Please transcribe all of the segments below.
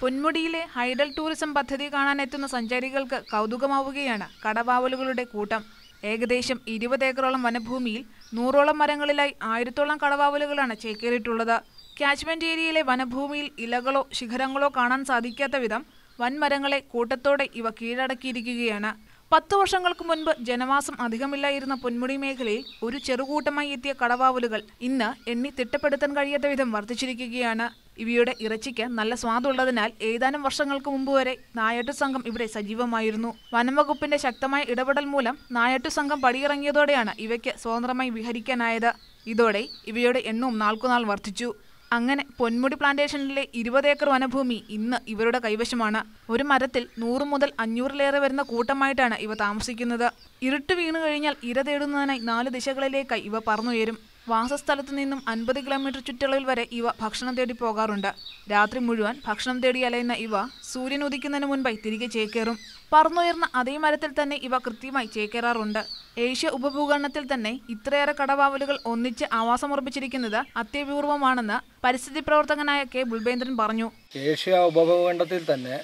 പൊന്മുടിയിലെ hydel tourism പദ്ധതി കാണാനെത്തുന്ന സഞ്ചാരികൾക്ക് കൗതുകമാവുകയാണ് കടവാവലുകളുടെ കൂട്ടം. ഏകദേശം ഇരുപത് ഏക്കറോളം വനഭൂമിയിൽ നൂറോളം മരങ്ങളിലായി ആയിരത്തോളം കടവാവലുകളാണ് ചേക്കേറിയിട്ടുള്ളത്. ക്യാച്ച്മെന്റ് ഏരിയയിലെ വനഭൂമിയിൽ ഇലകളോ ശിഖരങ്ങളോ കാണാൻ സാധിക്കാത്ത വിധം വൻമരങ്ങളെ കൂട്ടത്തോടെ ഇവ കീഴടക്കിയിരിക്കുകയാണ്. പത്തു വർഷങ്ങൾക്ക് മുൻപ് ജനവാസം അധികമില്ലായിരുന്ന പൊന്മുടി മേഖലയിൽ ഒരു ചെറുകൂട്ടമായി എത്തിയ കടവാവലുകൾ ഇന്ന് എണ്ണി തിട്ടപ്പെടുത്താൻ കഴിയാത്ത വിധം വർദ്ധിച്ചിരിക്കുകയാണ്. ഇവയുടെ ഇറച്ചിക്ക് നല്ല സ്വാദുള്ളതിനാൽ ഏതാനും വർഷങ്ങൾക്ക് മുമ്പ് വരെ നായാട്ടു സംഘം ഇവിടെ സജീവമായിരുന്നു. വനംവകുപ്പിന്റെ ശക്തമായ ഇടപെടൽ മൂലം നായാട്ടു സംഘം പടിയിറങ്ങിയതോടെയാണ് ഇവയ്ക്ക് സ്വതന്ത്രമായി വിഹരിക്കാനായത്. ഇതോടെ ഇവയുടെ എണ്ണവും നാൾക്കുനാൾ വർദ്ധിച്ചു. അങ്ങനെ പൊന്മുടി പ്ലാന്റേഷനിലെ ഇരുപത് ഏക്കർ വനഭൂമി ഇന്ന് ഇവരുടെ കൈവശമാണ്. ഒരു മരത്തിൽ നൂറ് മുതൽ അഞ്ഞൂറിലേറെ വരുന്ന കൂട്ടമായിട്ടാണ് ഇവ താമസിക്കുന്നത്. ഇരുട്ട് വീണു കഴിഞ്ഞാൽ ഇര തേടുന്നതിനായി നാല് ദിശകളിലേക്കായി ഇവ പറന്നുയരും. വാസസ്ഥലത്തു നിന്നും അൻപത് കിലോമീറ്റർ ചുറ്റളവിൽ വരെ ഇവ ഭക്ഷണം തേടി പോകാറുണ്ട്. രാത്രി മുഴുവൻ ഭക്ഷണം തേടി അലയുന്ന ഇവ സൂര്യൻ ഉദിക്കുന്നതിന് മുൻപായി തിരികെ ചേക്കേറും. പറന്നുയർന്ന അതേ മരത്തിൽ തന്നെ ഇവ കൃത്യമായി ചേക്കേറാറുണ്ട്. ഏഷ്യ ഉപഭൂഖണ്ഡത്തിൽ തന്നെ ഇത്രയേറെ കടവാവലുകൾ ഒന്നിച്ച് ആവാസമുറപ്പിച്ചിരിക്കുന്നത് അത്യപൂർവമാണെന്ന് പരിസ്ഥിതി പ്രവർത്തകനായ കെ. ബുൾബേന്ദ്രൻ പറഞ്ഞു. ഏഷ്യ ഉപഭൂഖണ്ഡത്തിൽ തന്നെ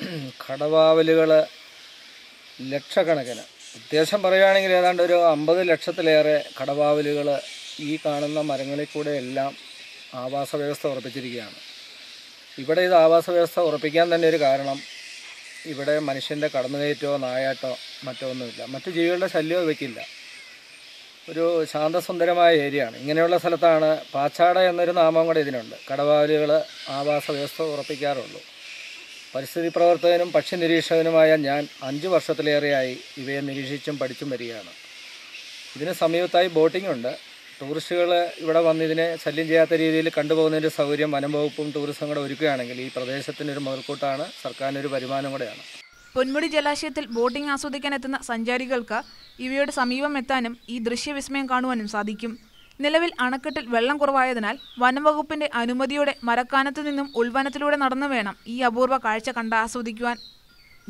കടവാവലുകൾ ലക്ഷക്കണക്കിന്. അത്യാവശ്യം പറയുകയാണെങ്കിൽ ഏതാണ്ട് ഒരു അമ്പത് ലക്ഷത്തിലേറെ കടവാവലുകൾ ഈ കാണുന്ന മരങ്ങളിൽ കൂടെ എല്ലാം ആവാസ വ്യവസ്ഥ ഉറപ്പിച്ചിരിക്കുകയാണ്. ഇവിടെ ഇത് ആവാസ വ്യവസ്ഥ ഉറപ്പിക്കാൻ തന്നെ ഒരു കാരണം ഇവിടെ മനുഷ്യന്റെ കടന്നുകയറ്റോ നായാട്ടോ മറ്റോ ഒന്നുമില്ല. മറ്റു ജീവികളുടെ ശല്യമോ ഇവയ്ക്കില്ല. ഒരു ശാന്തസുന്ദരമായ ഏരിയയാണ്. ഇങ്ങനെയുള്ള സ്ഥലത്താണ് പാച്ചാട എന്നൊരു നാമം കൂടെ ഇതിനുണ്ട്. കടവാലികൾ ആവാസ വ്യവസ്ഥ ഉറപ്പിക്കാറുള്ളൂ. പരിസ്ഥിതി പ്രവർത്തകനും പക്ഷി നിരീക്ഷകനുമായ ഞാൻ അഞ്ച് വർഷത്തിലേറെയായി ഇവയെ നിരീക്ഷിച്ചും പഠിച്ചും വരികയാണ്. ഇതിന് സമീപത്തായി ബോട്ടിംഗ് ഉണ്ട്. ടൂറിസ്റ്റുകൾ ഇവിടെ വന്ന് ഇതിനെ ശല്യം ചെയ്യാത്ത രീതിയിൽ കണ്ടുപോകുന്നതിന്റെ സൗകര്യം വനം വകുപ്പും ടൂറിസം കൂടെ ഒരുക്കുകയാണെങ്കിൽ ഈ പ്രദേശത്തിനൊരു മുതൽക്കൂട്ടാണ് സർക്കാരിനൊരു വരുമാനം കൂടെയാണ്. പൊന്മുടി ജലാശയത്തിൽ ബോട്ടിംഗ് ആസ്വദിക്കാൻ എത്തുന്ന സഞ്ചാരികൾക്ക് ഇവയുടെ സമീപം എത്താനും ഈ ദൃശ്യവിസ്മയം കാണുവാനും സാധിക്കും. നിലവിൽ അണക്കെട്ടിൽ വെള്ളം കുറവായതിനാൽ വനംവകുപ്പിന്റെ അനുമതിയോടെ മരക്കാനത്തു നിന്നും ഉൾവനത്തിലൂടെ നടന്നു വേണം ഈ അപൂർവ കാഴ്ച കണ്ട് ആസ്വദിക്കുവാൻ.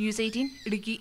News eighteen Idukki.